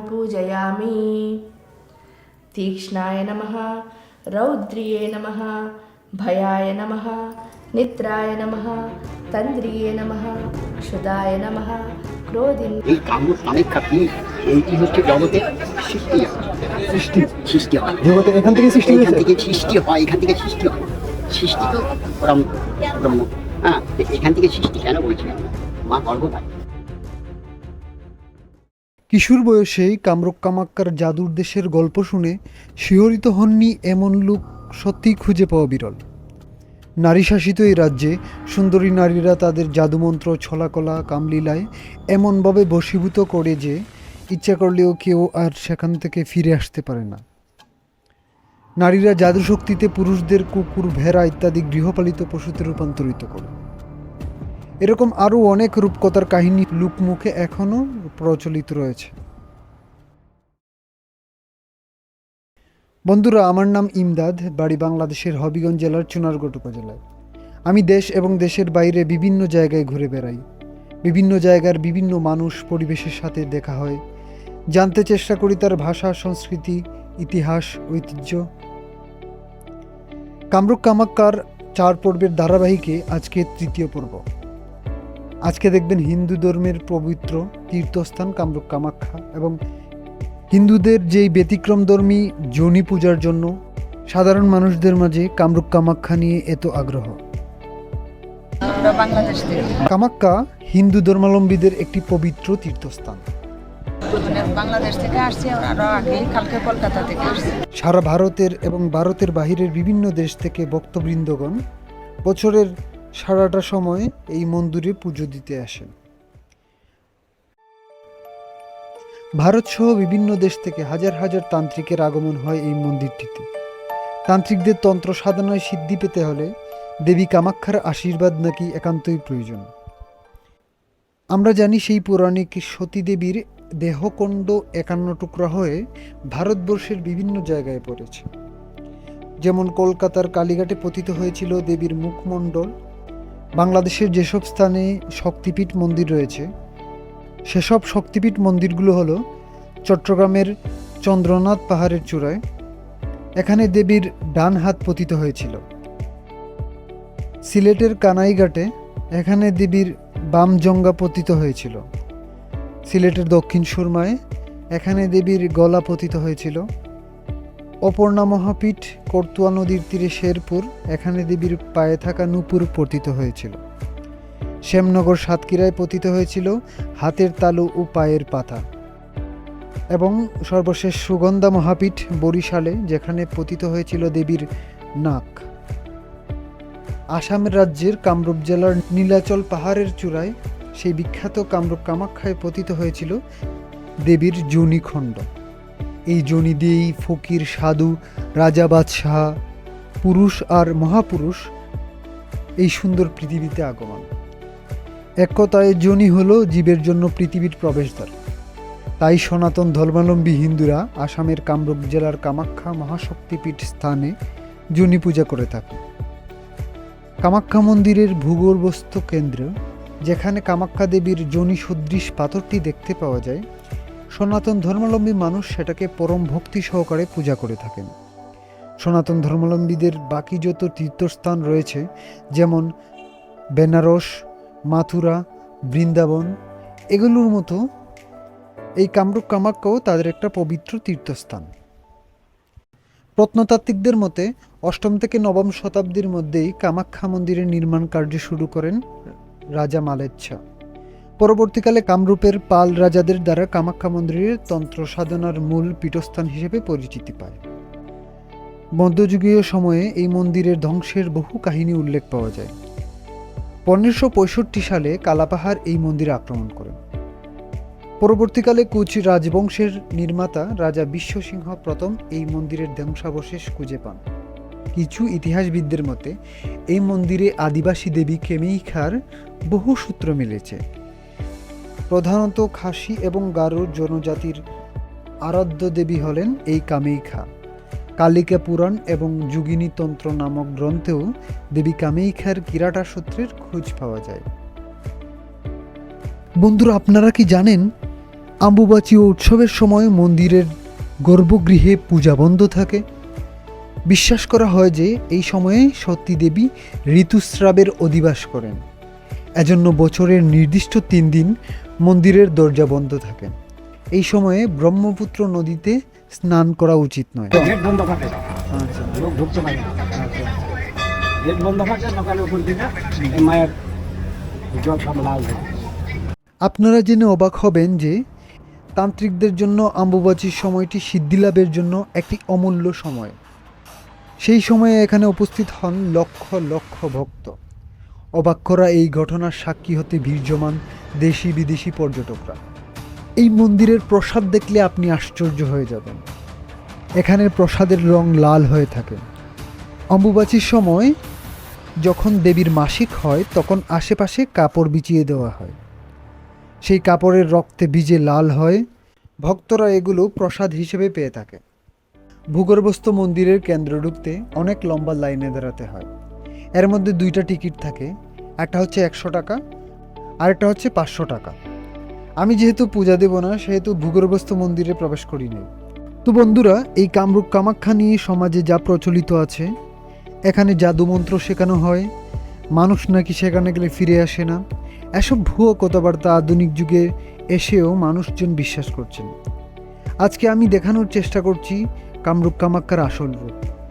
पूजयामि तीक्ष्णाय नमः रौद्रिये नमः भयाय नमः निद्राय नमः तन्द्रिये नमः क्षुदाय नमः क्रोधिन् এই কামরূপ কামাখ্যা পীঠ এইটি হচ্ছে জগতের সৃষ্টি সৃষ্টি সৃষ্টি হয় জগতে এখান থেকে সৃষ্টি এখান হয়েছে থেকে সৃষ্টি হয় এখান থেকে সৃষ্টি হয় সৃষ্টি তো ব্রহ্ম ব্রহ্ম হ্যাঁ তো এখান থেকে সৃষ্টি কেন বলছি আমরা মা গর্ভপাত কিশোর বয়সেই কামরূপ কামাক্কার জাদুর দেশের গল্প শুনে শিহরিত হননি এমন লোক সত্যিই খুঁজে পাওয়া বিরল। নারী শাসিত এই রাজ্যে সুন্দরী নারীরা তাদের জাদুমন্ত্র, ছলাকলা, কামলীলায় এমনভাবে বশীভূত করে যে ইচ্ছা করলেও কেউ আর সেখান থেকে ফিরে আসতে পারে না। নারীরা জাদুশক্তিতে পুরুষদের কুকুর, ভেড়া ইত্যাদি গৃহপালিত পশুতে রূপান্তরিত করে। এরকম আরও অনেক রূপকথার কাহিনী লোকমুখে এখনও প্রচলিত রয়েছে। বন্ধুরা, আমার নাম ইমদাদ, বাড়ি বাংলাদেশের হবিগঞ্জ জেলার চুনারগড় উপজেলায়। আমি দেশ এবং দেশের বাইরে বিভিন্ন জায়গায় ঘুরে বেড়াই। বিভিন্ন জায়গার বিভিন্ন মানুষ পরিবেশের সাথে দেখা হয়। জানতে চেষ্টা করি তার ভাষা, সংস্কৃতি, ইতিহাস, ঐতিহ্য। কামরূপ কামাক্কার চার পর্বের ধারাবাহিকে আজকে তৃতীয় পর্ব। আজকে দেখবেন হিন্দু ধর্মের পবিত্র তীর্থস্থান কামরূপ কামাখ্যা এবং হিন্দুদের যেই ব্যতিক্রমধর্মী জনি পূজার জন্য সাধারণ মানুষদের মাঝে কামরূপ কামাখ্যা নিয়ে এত আগ্রহ। কামাক্কা হিন্দু ধর্মাবলম্বীদের একটি পবিত্র তীর্থস্থান। বাংলাদেশ থেকে আসছি আর আরও আগে কালকে কলকাতা থেকে আসছি। সারা ভারতের এবং ভারতের বাহিরের বিভিন্ন দেশ থেকে ভক্তবৃন্দগণ বছরের সারাটা সময় এই মন্দিরে পুজো দিতে আসেন। ভারত সহ বিভিন্ন দেশ থেকে হাজার হাজার তান্ত্রিকের আগমন হয় এই মন্দিরটিতে। তান্ত্রিকদের তন্ত্র সাধনায় সিদ্ধি পেতে হলে দেবী কামাক্ষার আশীর্বাদ নাকি একান্তই প্রয়োজন। আমরা জানি সেই পৌরাণিক সতী দেবীর দেহকণ্ড একান্ন টুকরা হয়ে ভারতবর্ষের বিভিন্ন জায়গায় পড়েছে। যেমন কলকাতার কালীঘাটে পতিত হয়েছিল দেবীর মুখমণ্ডল বাংলাদেশের যেসব স্থানে শক্তিপীঠ মন্দির রয়েছে, সেসব শক্তিপীঠ মন্দিরগুলো হলো চট্টগ্রামের চন্দ্রনাথ পাহাড়ের চূড়ায়, এখানে দেবীর ডান হাত পতিত হয়েছিল। সিলেটের কানাইঘাটে এখানে দেবীর বাম জঙ্গা পতিত হয়েছিল। সিলেটের দক্ষিণ সুরমায় এখানে দেবীর গলা পতিত হয়েছিল। অপর্ণা মহাপীঠ কর্তুয়া নদীর তীরে শেরপুর, এখানে দেবীর পায়ে থাকা নূপুর পতিত হয়েছিল। শ্যামনগর সাতক্ষীরায় পতিত হয়েছিল হাতের তালু ও পায়ের পাতা। এবং সর্বশেষ সুগন্ধা মহাপীঠ বরিশালে, যেখানে পতিত হয়েছিল দেবীর নাক। আসাম রাজ্যের কামরূপ জেলার নীলাচল পাহাড়ের চূড়ায় সেই বিখ্যাত কামরূপ কামাখ্যায় পতিত হয়েছিল দেবীর জনিখণ্ড এই জনি দিয়েই ফকির, সাধু, রাজা বাদশাহ, পুরুষ আর মহাপুরুষ এই সুন্দর পৃথিবীতে আগমন। এক কথায় জনি হলো জীবের জন্য পৃথিবীর প্রবেশদ্বার। তাই সনাতন ধর্মাবলম্বী হিন্দুরা আসামের কামরূপ জেলার কামাখ্যা মহাশক্তিপীঠ স্থানে জনি পূজা করে থাকে কামাখ্যা মন্দিরের ভূগর্ভস্থ কেন্দ্র, যেখানে কামাখ্যা দেবীর জনি সদৃশ পাথরটি দেখতে পাওয়া যায় সনাতন ধর্মাবলম্বী মানুষ সেটাকে পরম ভক্তি সহকারে পূজা করে থাকেন। সনাতন ধর্মাবলম্বীদের বাকি যত তীর্থস্থান রয়েছে, যেমন বেনারস, মাথুরা, বৃন্দাবন, এগুলোর মতো এই কামরূপ কামাখ্যাও তাদের একটা পবিত্র তীর্থস্থান। প্রত্নতাত্ত্বিকদের মতে, অষ্টম থেকে নবম শতাব্দীর মধ্যেই কামাখ্যা মন্দিরের নির্মাণ কার্য শুরু করেন রাজা মালেচ্ছা। পরবর্তীকালে কামরূপের পাল রাজাদের দ্বারা কামাখ্যা মন্দিরের তন্ত্র সাধনার মূল পীঠস্থান হিসেবে পরিচিতি পায়। মধ্যযুগীয় সময়ে এই মন্দিরের ধ্বংসের বহু কাহিনী উল্লেখ পাওয়া যায়। পনেরোশো সালে কালাপাহাড় এই মন্দির আক্রমণ করেন। পরবর্তীকালে কুচ রাজবংশের নির্মাতা রাজা বিশ্বসিংহ প্রথম এই মন্দিরের ধ্বংসাবশেষ খুঁজে পান। কিছু ইতিহাসবিদদের মতে, এই মন্দিরে আদিবাসী দেবী কেমেইখার বহু সূত্র মিলেছে। প্রধানত খাসি এবং গারো জনজাতির আরাধ্য দেবী হলেন এই কামেইখা। কালিকা পুরাণ এবং যোগিনী তন্ত্র নামক গ্রন্থেও দেবী কামেইখার কিরাটা সূত্রের খোঁজ পাওয়া যায়। বন্ধুরা, আপনারা কি জানেন, আম্বুবাচী উৎসবের সময় মন্দিরের গর্ভগৃহে পূজা বন্ধ থাকে? বিশ্বাস করা হয় যে এই সময়ে সতী দেবী ঋতুস্রাবের অধিবাস করেন। এজন্য বছরের নির্দিষ্ট তিন দিন মন্দিরের দরজা বন্ধ থাকে। এই সময়ে ব্রহ্মপুত্র নদীতে স্নান করা উচিত নয়। আপনারা জেনে অবাক হবেন যে তান্ত্রিকদের জন্য আম্বুবাচীর সময়টি সিদ্ধিলাভের জন্য একটি অমূল্য সময়। সেই সময়ে এখানে উপস্থিত হন লক্ষ লক্ষ ভক্ত। অবাক করা এই ঘটনার সাক্ষী হতে ভিড় জমান দেশি বিদেশি পর্যটকরা। এই মন্দিরের প্রসাদ দেখলে আপনি আশ্চর্য হয়ে যাবেন। এখানের প্রসাদের রং লাল হয়ে থাকে। অম্বুবাচীর সময় যখন দেবীর মাসিক হয়, তখন আশেপাশে কাপড় বিছিয়ে দেওয়া হয়। সেই কাপড়ের রক্তে ভিজে লাল হয়। ভক্তরা এগুলো প্রসাদ হিসেবে পেয়ে থাকে। ভূগর্ভস্থ মন্দিরের কেন্দ্র ঢুকতে অনেক লম্বা লাইনে দাঁড়াতে হয়। এর মধ্যে দুইটা টিকিট থাকে। একটা হচ্ছে একশো টাকা, আরেকটা হচ্ছে পাঁচশো টাকা। আমি যেহেতু পূজা দেব না, সেহেতু ভূগর্ভস্থ মন্দিরে প্রবেশ করি করিনি তো বন্ধুরা, এই কামরূপ কামাখ্যা নিয়ে সমাজে যা প্রচলিত আছে, এখানে জাদুমন্ত্র শেখানো হয়, মানুষ নাকি সেখানে গেলে ফিরে আসে না, এসব ভুয়ো কথাবার্তা আধুনিক যুগে এসেও মানুষজন বিশ্বাস করছেন। আজকে আমি দেখানোর চেষ্টা করছি কামরূপ কামাক্কার আসল রূপ।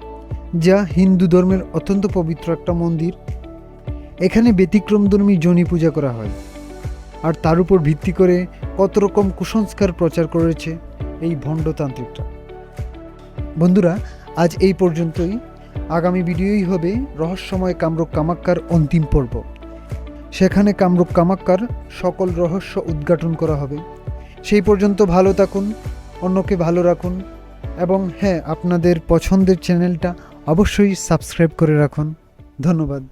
যা হিন্দু ধর্মের অত্যন্ত পবিত্র একটা মন্দির। এখানে ব্যতিক্রমধর্মী জনি পূজা করা হয়। আর তার উপর ভিত্তি করে কত রকম কুসংস্কার প্রচার করেছে এই ভণ্ডতান্ত্রিকরা বন্ধুরা, আজ এই পর্যন্তই। আগামী ভিডিওই হবে রহস্যময় কামরূপ কামাক্কার অন্তিম পর্ব। সেখানে কামরূপ কামাক্কার সকল রহস্য উদ্ঘাটন করা হবে। সেই পর্যন্ত ভালো থাকুন, অন্যকে ভালো রাখুন। এবং হ্যাঁ আপনাদের পছন্দের চ্যানেলটা অবশ্যই সাবস্ক্রাইব করে রাখুন। ধন্যবাদ।